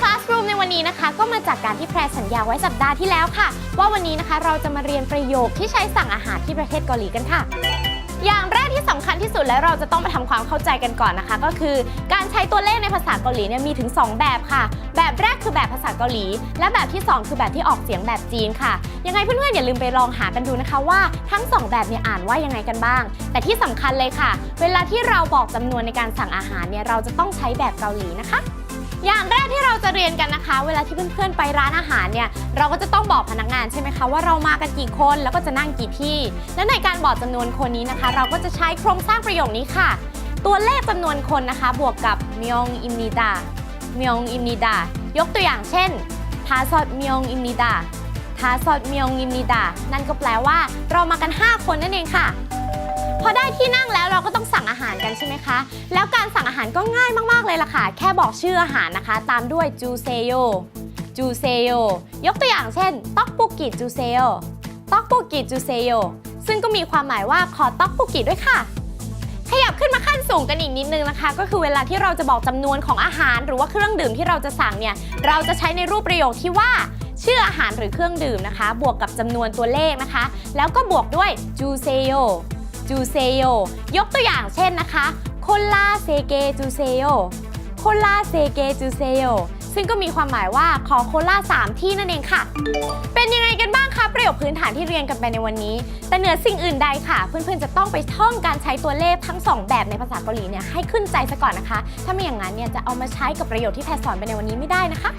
Classroom ในวันนี้นะคะ ก็มาจากการที่แพรสัญญาไว้สัปดาห์ที่แล้วค่ะ ว่าวันนี้นะคะเราจะมาเรียนประโยคที่ใช้สั่งอาหารที่ประเทศเกาหลีกันค่ะ อย่างแรกที่สำคัญที่สุดและเราจะต้องมาทำความเข้าใจกันก่อนนะคะ ก็คือการใช้ตัวเลขในภาษาเกาหลีเนี่ยมีถึง 2 แบบค่ะ แบบแรกคือแบบภาษาเกาหลี และแบบที่ 2 คือแบบที่ออกเสียงแบบจีนค่ะยังไงเพื่อนๆอย่าลืมไปลองหากันดูนะคะว่าทั้ง 2 แบบเนี่ยอ่านว่ายังไงกันบ้าง แต่ที่สำคัญเลยค่ะ เวลาที่เราบอกจำนวนในการสั่งอาหารเนี่ยเราจะต้องใช้แบบเกาหลีนะคะ อย่างแรกที่เราจะเรียนกันนะคะ เวลาที่เพื่อนๆไปร้านอาหารเนี่ยเราก็จะต้องบอกพนักงานใช่ไหมคะว่าเรามากันกี่คนแล้วก็จะนั่งกี่ที่ และในการบอกจำนวนคนนี้นะคะ เราก็จะใช้โครงสร้างประโยคนี้ค่ะ ตัวเลขจำนวนคนนะคะ บวกกับมยองอิมนิดามยองอิมนิดายกตัวอย่างเช่นทาซอดมยองอิมนิดาทาซอดมยองอิมนิดานั่นก็แปลว่า เรามากัน 5 คนนั่นเองค่ะ พอได้ที่นั่งแล้วเราก็ต้องสั่งอาหารกันใช่ไหมคะ แล้วการสั่งอาหารก็ง่ายมากๆเลยล่ะค่ะ แค่บอกชื่ออาหารนะคะ ตามด้วยจูเซโยจูเซโยยกตัวอย่างเช่นต๊อกปุกิจูเซโยต๊อกปุกิจูเซโยซึ่งก็มีความหมายว่าขอต๊อกปุกิด้วยค่ะ ขยับขึ้นมาขั้นสูงกันอีกนิดนึงนะคะ ก็คือเวลาที่เราจะบอกจำนวนของอาหาร หรือว่าเครื่องดื่มที่เราจะสั่งเนี่ยเราจะใช้ในรูปประโยคที่ว่าชื่ออาหารหรือเครื่องดื่มนะคะ บวกกับจำนวนตัวเลขนะคะ แล้วก็บวกด้วยจูเซโย จูเซโยยกตัวอย่างเช่นนะคะโคลาเซเกจูเซโยโคลาเซเกจูเซโยซึ่งก็มีความหมายว่าขอโคลา3ที่นั่นเองค่ะ เป็นยังไงกันบ้างคะประโยคพื้นฐานที่เรียนกันไปในวันนี้ แต่เหนือสิ่งอื่นใดค่ะ เพื่อนๆจะต้องไปท่องการใช้ตัวเลขทั้ง 2 แบบในภาษาเกาหลีเนี่ยให้ขึ้นใจซะก่อนนะคะ ถ้าไม่อย่างนั้นเนี่ยจะเอามาใช้กับประโยคที่แพรสอนไปในวันนี้ไม่ได้นะคะ